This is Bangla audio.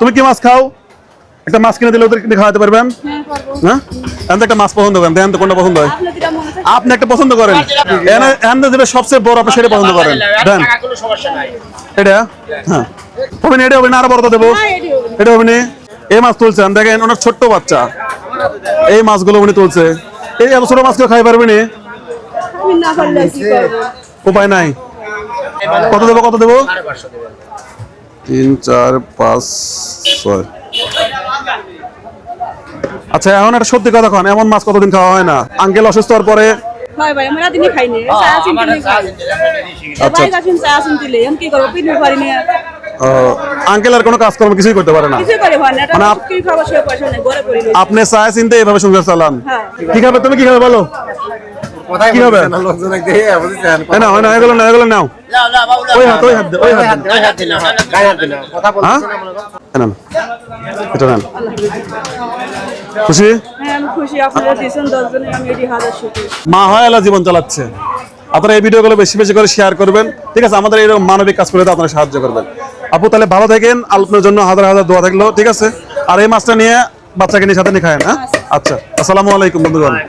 তুমি কি মাছ খাও? একটা মাছ কিনে দিলে ওদের খাওয়াতে পারবেন? হ্যাঁ এখন একটা মাছ পছন্দ করেন দেখেন তো কোনটা পছন্দ হয়। আপনি একটা পছন্দ করেন। এখানে এখন যেটা সবচেয়ে বড় আপনি সেটা পছন্দ করেন। দেন। কোনো সমস্যা নাই। এটা? হ্যাঁ। হবে না এটা হবে না আরও বড়টা দেবো। এটা হবে না এই মাছ তুলছেন দেখেন ওনার ছোট্ট বাচ্চা। এই মাছগুলো উনি তুলছে। এই এত ছোট মাছগুলো খাই পারবে না? উপায় নাই। কত দেবো কত দেবো। তিন চার পাঁচ ছয়। আচ্ছা এখন একটা সত্যি কথা কন এমন মাছ কতদিন খাওয়া হয় না? আঙ্কেল অসুস্থ হওয়ার পরে? হয় আচ্ছা। না। আঙ্কেল আর কোনো কাজকর্ম কিছুই করতে পারে না? হয় না। মানে আপ- কি খাব সে পয়সা নেই ঘরে পড়ি রয়েছে। আপনি চায় চিনতে এইভাবে সংসার চালান? হ্যাঁ। কি খাবে? তুমি কি খাবে বলো? কি হবে? না, এগুলো নাও এগুলো নাও। না মা হয় আল্লাহ জীবন চালাচ্ছে আপনারা এই ভিডিওগুলো বেশি বেশি করে শেয়ার করবেন ঠিক আছে আমাদের এরকম মানবিক কাজ করে আপনারা সাহায্য করবেন আপু তাহলে ভালো থাকেন আপনার জন্য হাজার হাজার দোয়া থাকল ঠিক আছে আর এই মাছটা নিয়ে বাচ্চাকে নিয়ে সাথে নিয়ে খায়েন হ্যাঁ আচ্ছা আসসালামু আলাইকুম বন্ধুগণ